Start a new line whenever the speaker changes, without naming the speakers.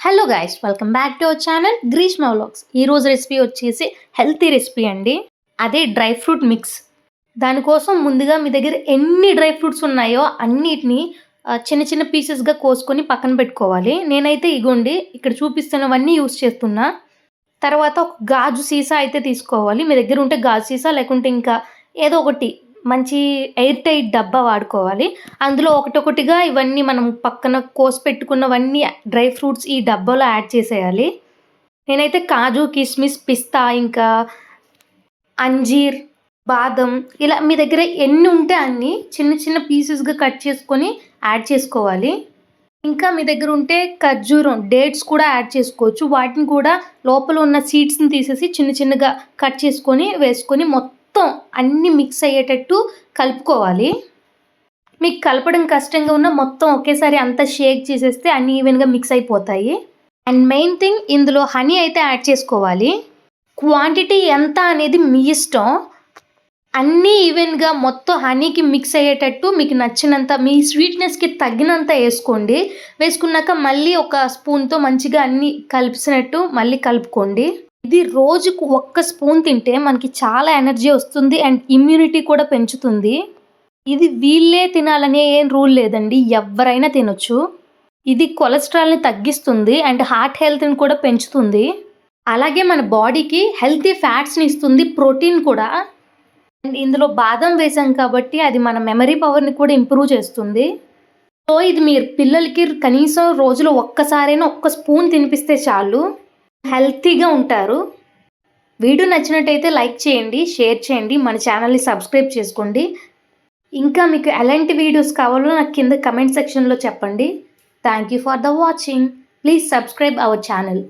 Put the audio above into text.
Hello guys welcome back to our channel Greeshma vlogs ఈరోజు recipe వచ్చేసి healthy recipe అండి. అదే డ్రై ఫ్రూట్ మిక్స్ దానికోసం ముందుగా మీ దగ్గర ఎన్ని డ్రై ఫ్రూట్స్ ఉన్నాయో అన్నిటిని చిన్న చిన్న పీసెస్గా కోసుకొని పక్కన పెట్టుకోవాలి. నేనైతే ఇగోండి ఇక్కడ చూపిస్తున్నవన్నీ యూస్ చేస్తున్నా. తర్వాత ఒక గాజు సీసా అయితే తీసుకోవాలి. మీ దగ్గర ఉంటే గాజు సీసా లేకుంటే ఇంకా ఏదో ఒకటి మంచి ఎయిర్ టైట్ డబ్బా వాడుకోవాలి. అందులో ఒకటొకటిగా ఇవన్నీ మనం పక్కన కోసి పెట్టుకున్నవన్నీ డ్రై ఫ్రూట్స్ ఈ డబ్బాలో యాడ్ చేసేయాలి. నేనైతే కాజు కిస్మిస్ పిస్తా ఇంకా అంజీర్ బాదం ఇలా మీ దగ్గర ఎన్ని ఉంటే అన్ని చిన్న చిన్న పీసెస్గా కట్ చేసుకొని యాడ్ చేసుకోవాలి. ఇంకా మీ దగ్గర ఉంటే ఖర్జూరం డేట్స్ కూడా యాడ్ చేసుకోవచ్చు. వాటిని కూడా లోపల ఉన్న సీడ్స్ని తీసేసి చిన్న చిన్నగా కట్ చేసుకొని వేసుకొని మొత్తం మొత్తం అన్నీ మిక్స్ అయ్యేటట్టు కలుపుకోవాలి. మీకు కలపడం కష్టంగా ఉన్న మొత్తం ఒకేసారి అంతా షేక్ చేసేస్తే అన్ని ఈవెన్గా మిక్స్ అయిపోతాయి. అండ్ మెయిన్ థింగ్ ఇందులో హనీ అయితే యాడ్ చేసుకోవాలి. క్వాంటిటీ ఎంత అనేది మీ ఇష్టం. అన్నీ ఈవెన్గా మొత్తం హనీకి మిక్స్ అయ్యేటట్టు మీకు నచ్చినంత మీ స్వీట్నెస్కి తగినంత వేసుకోండి. వేసుకున్నాక మళ్ళీ ఒక స్పూన్తో మంచిగా అన్నీ కలిపిసినట్టు మళ్ళీ కలుపుకోండి. ఇది రోజుకు ఒక్క స్పూన్ తింటే మనకి చాలా ఎనర్జీ వస్తుంది అండ్ ఇమ్యూనిటీ కూడా పెంచుతుంది. ఇది వీళ్ళే తినాలనే ఏం రూల్ లేదండి. ఎవరైనా తినొచ్చు. ఇది కొలెస్ట్రాల్ని తగ్గిస్తుంది అండ్ హార్ట్ హెల్త్ని కూడా పెంచుతుంది. అలాగే మన బాడీకి హెల్తీ ఫ్యాట్స్ని ఇస్తుంది ప్రోటీన్ కూడా. అండ్ ఇందులో బాదం వేసాం కాబట్టి అది మన మెమరీ పవర్ని కూడా ఇంప్రూవ్ చేస్తుంది. సో ఇది మీరు పిల్లలకి కనీసం రోజులో ఒక్కసారైనా ఒక్క స్పూన్ తినిపిస్తే చాలు. హెల్తీగా ఉంటారు. వీడియో నచ్చినట్టయితే లైక్ చేయండి షేర్ చేయండి మన ఛానల్ని సబ్స్క్రైబ్ చేసుకోండి. ఇంకా మీకు ఎలాంటి వీడియోస్ కావాలో నాకు కింద కమెంట్ సెక్షన్లో చెప్పండి. Thank you for the watching. Please subscribe our channel.